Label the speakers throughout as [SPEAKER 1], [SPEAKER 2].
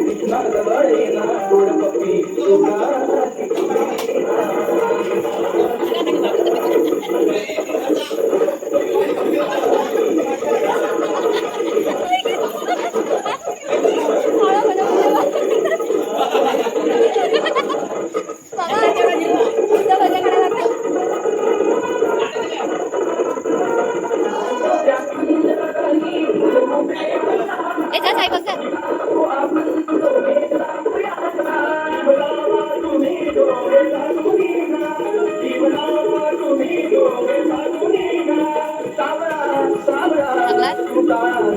[SPEAKER 1] Krishna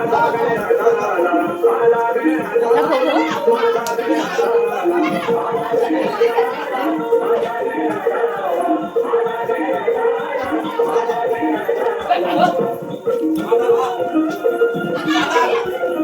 [SPEAKER 1] 你
[SPEAKER 2] 好。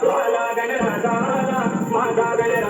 [SPEAKER 1] ಮಾತಾ ಗಣ ಮಾತಾ ಗಣ